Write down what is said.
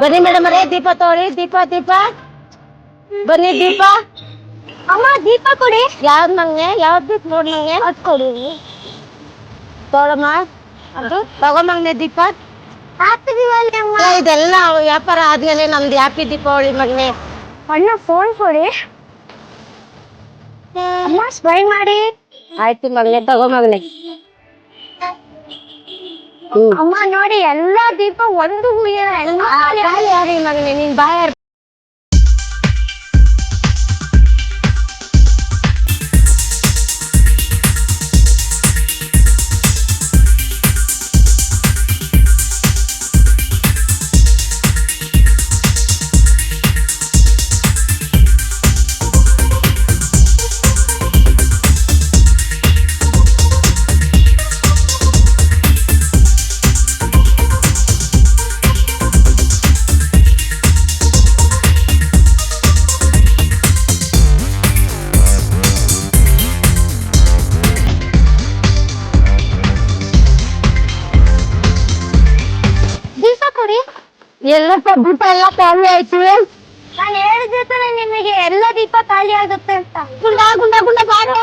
ಬನ್ನಿ ಮೇಡಮ್ ಅವರೇ ದೀಪ ತಗೊಳ್ಳಿ ದೀಪ ದೀಪ. ಬನ್ನಿ ದೀಪ. ಅಮ್ಮ ದೀಪ ಕೊಡಿ. ಯಾವ್ದು ನಂಗೆ? ಯಾವ್ದು ದೀಪ ನೋಡಿ ನಂಗೆ? ಅದು ಕೊಡಿ. ತಗೊಳಮ್ಮ ಅದು? ತಗೊಂಬಂಗೆ ದೀಪ. ಅಮ್ಮ. ಏ, ಇದೆಲ್ಲ ವ್ಯಾಪಾರ ಆದ್ಮೇಲೆ ನಮ್ದು ಹ್ಯಾಪಿ ದೀಪಾವಳಿ ಮಗನೆ. ಅಣ್ಣ ಫೋನ್ ಕೊಡಿ. ಅಮ್ಮ ಸ್ಮೈಲ್ ಮಾಡಿ. ಆಯ್ತು ಮಗನೆ ತಗೋ ಮಗನೆ. ಅಮ್ಮ ನೋಡಿ ಎಲ್ಲಾ ದೀಪ ಒಂದು ಹೂವಿನ ಎಲ್ಲ ಮಗನೆ? ನೀನ್ ಬಾಯ ಎಲ್ಲ ದೀಪ ಎಲ್ಲ ಖಾಲಿ ಆಯ್ತು. ನಾನು ಹೇಳಿದ್ರೆ ತಾನೇ ನಿಮಗೆ ಎಲ್ಲ ದೀಪ ಖಾಲಿ ಆಗುತ್ತೆ ಅಂತ. ಗುಂಡ ಗುಂಡ ಗುಂಡ ಬಾರೋ.